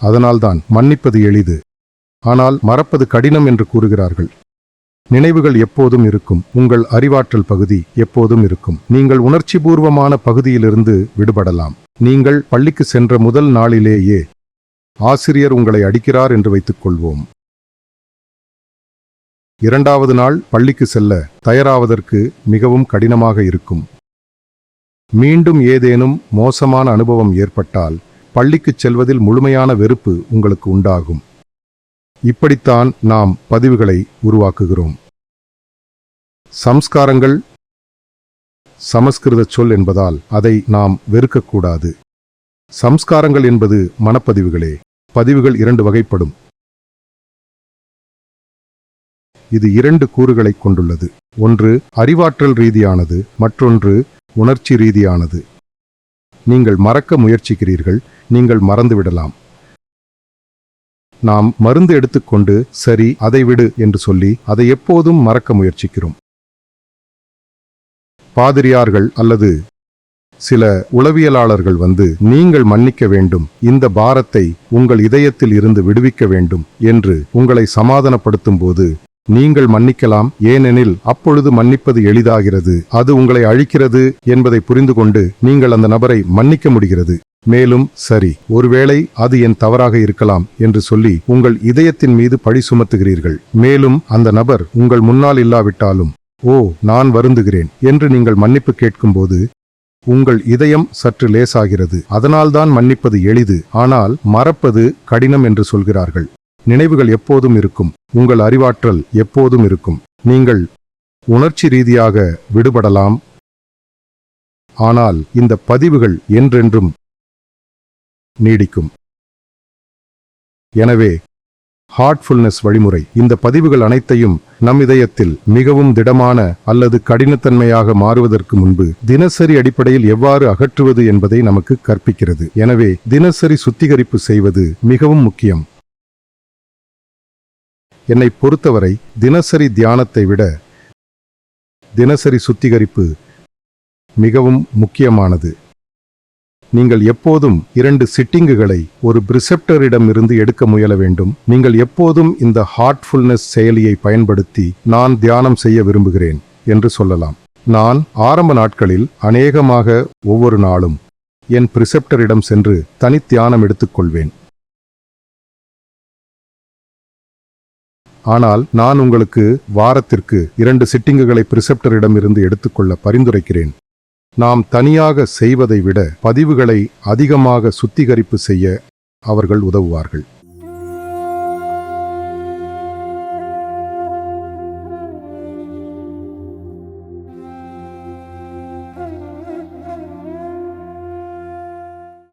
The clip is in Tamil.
அதனால்தான் மன்னிப்பது எளிது. ஆனால் மறப்பது கடினம் என்று கூறுகிறார்கள். நினைவுகள் எப்போதும் இருக்கும். உங்கள் அறிவாற்றல் பகுதி எப்போதும் இருக்கும். நீங்கள் உணர்ச்சிபூர்வமான பகுதியிலிருந்து விடுபடலாம். நீங்கள் பள்ளிக்கு சென்ற முதல் நாளிலேயே ஆசிரியர் உங்களை அடிக்கிறார் என்று வைத்துக் கொள்வோம் இரண்டாவது நாள் பள்ளிக்கு செல்ல தயாராவதற்கு மிகவும் கடினமாக இருக்கும். மீண்டும் ஏதேனும் மோசமான அனுபவம் ஏற்பட்டால் பள்ளிக்குச் செல்வதில் முழுமையான வெறுப்பு உங்களுக்கு உண்டாகும். இப்படித்தான் நாம் பதிவுகளை உருவாக்குகிறோம். சம்ஸ்காரங்கள் சமஸ்கிருத சொல் என்பதால் அதை நாம் வெறுக்கக்கூடாது. சம்ஸ்காரங்கள் என்பது மனப்பதிவுகளே. பதிவுகள் இரண்டு வகைப்படும். இது இரண்டு கூறுகளைக் கொண்டுள்ளது. ஒன்று அறிவாற்றல் ரீதியானது மற்றொன்று உணர்ச்சி ரீதியானது. நீங்கள் மறக்க முயற்சிக்கிறீர்கள் நீங்கள் மறந்துவிடலாம். நாம் மருந்து எடுத்துக்கொண்டு சரி அதை விடு என்று சொல்லி அதை எப்போதும் மறக்க முயற்சிக்கிறோம். பாதிரியார்கள் அல்லது சில உளவியலாளர்கள் வந்து நீங்கள் மன்னிக்க வேண்டும் இந்த பாரத்தை உங்கள் இதயத்தில் இருந்து விடுவிக்க வேண்டும் என்று உங்களை சமாதானப்படுத்தும் போது நீங்கள் மன்னிக்கலாம் ஏனெனில் அப்பொழுது மன்னிப்பது எளிதாகிறது. அது உங்களை அழிக்கிறது என்பதை புரிந்து கொண்டு நீங்கள் அந்த நபரை மன்னிக்க முடிகிறது. மேலும் சரி ஒருவேளை அது என் தவறாக இருக்கலாம் என்று சொல்லி உங்கள் இதயத்தின் மீது பழி சுமத்துகிறீர்கள். மேலும் அந்த நபர் உங்கள் முன்னால் இல்லாவிட்டாலும் ஓ நான் வருந்துகிறேன் என்று நீங்கள் மன்னிப்பு கேட்கும்போது உங்கள் இதயம் சற்று லேசாகிறது. அதனால்தான் மன்னிப்பது எளிது. ஆனால் மறப்பது கடினம் என்று சொல்கிறார்கள். நினைவுகள் எப்போதும் இருக்கும். உங்கள் அறிவாற்றல் எப்போதும் இருக்கும். நீங்கள் உணர்ச்சி ரீதியாக விடுபடலாம். ஆனால் இந்த பதிவுகள் என்றென்றும் நீடிக்கும். எனவே ஹார்ட்ஃபுல்னஸ் வழிமுறை. இந்த பதிவுகள் அனைத்தையும் நம் இதயத்தில் மிகவும் திடமான அல்லது கடினத்தன்மையாக மாறுவதற்கு முன்பு தினசரி அடிப்படையில் எவ்வாறு அகற்றுவது என்பதை நமக்கு கற்பிக்கிறது. எனவே தினசரி சுத்திகரிப்பு செய்வது மிகவும் முக்கியம். என்னை பொறுத்தவரை தினசரி தியானத்தை விட தினசரி சுத்திகரிப்பு மிகவும் முக்கியமானது. நீங்கள் எப்போதும் இரண்டு சிட்டிங்குகளை ஒரு பிரிசெப்டரிடமிருந்து எடுக்க முயல வேண்டும். நீங்கள் எப்போதும் இந்த ஹார்ட்ஃபுல்னஸ் செயலியை பயன்படுத்தி நான் தியானம் செய்ய விரும்புகிறேன் என்று சொல்லலாம். நான் ஆரம்ப நாட்களில் அநேகமாக ஒவ்வொரு நாளும் என் பிரிசெப்டரிடம் சென்று தனித்தியானம் எடுத்துக்கொள்வேன் ஆனால் நான் உங்களுக்கு வாரத்திற்கு இரண்டு சிட்டிங்குகளை பிரிசெப்டரிடமிருந்து எடுத்துக்கொள்ள பரிந்துரைக்கிறேன். நாம் தனியாக செய்வதை விட பதிவுகளை அதிகமாக சுத்திகரிப்பு செய்ய அவர்கள் உதவுவார்கள்.